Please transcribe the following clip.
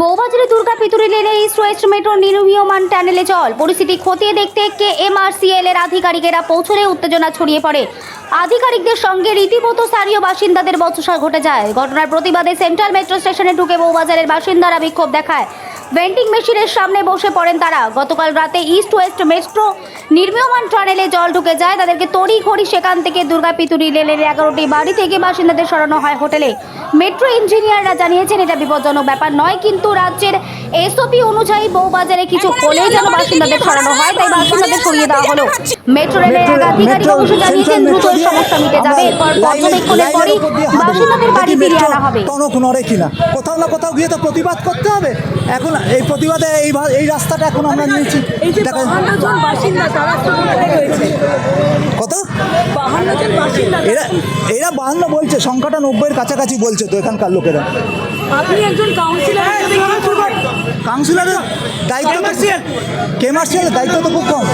বৌবাজারে দুর্গা পিতুরি লেনে east west metro নির্মীয়মান টানেলে জল। পরিস্থিতি খতিয়ে দেখতে কে এমআরসিএল এর আধিকারিকেরা পৌঁছলে উত্তেজনা ছড়িয়ে পড়ে। আধিকারিকদের সঙ্গে রীতিমতো স্থানীয় বাসিন্দাদের বচসা ঘটে যায়। ঘটনার প্রতিবাদে সেন্ট্রাল মেট্রো স্টেশনে ঢুকে বৌবাজারের বাসিন্দারা বিক্ষোভ দেখায়। ভেন্ডিং মেশিনের সামনে বসে পড়েন তারা। গতকাল রাতে ইস্ট ওয়েস্ট মেট্রো নির্মীয়মান টানেলে জল ঢুকে যায়। তাদেরকে তড়ি ঘড়ি সেখান থেকে দুর্গা পিতুরি লেনের এগারোটি বাড়ি থেকে বাসিন্দাদের সরানো হয় হোটেলে। মেট্রো ইঞ্জিনিয়াররা জানিয়েছেন এটা বিপজ্জনক ব্যাপার নয় কিন্তু রাজ্যের এসওপি অনুযায়ী বউবাজারে কিছু হলেই যেন বাসিন্দাদের সরানো হয় তাই বাসিন্দাদের সরিয়ে দেওয়া হলো। মেট্রো রেলের আধিকারিক অবশ্য জানিয়েছেন দ্রুত এই সমস্যা মিটে যাবে এরপর পর্যবেক্ষণের পরই বাসিন্দাদের বাড়ি ফিরিয়ে আনা হবে। নড়ে কিনা কোথাও না কোথাও গিয়ে তো প্রতিবাদ করতে হবে। এখন এই প্রতিবাদে এই এই রাস্তাটা এখন আমরা নিয়েছি। এই দেখা- বাহান্ন বাসিন্দা তারা এরা এরা বাহান্ন বলছে সংখ্যাটা নব্বইয়ের কাছাকাছি বলছে তো এখানকার লোকেরা। আপনি একজন কাউন্সিলর কি করবেন কাউন্সিলরের দায়িত্ব তো কেমার্সিয়ালের দায়িত্ব তো খুব কম।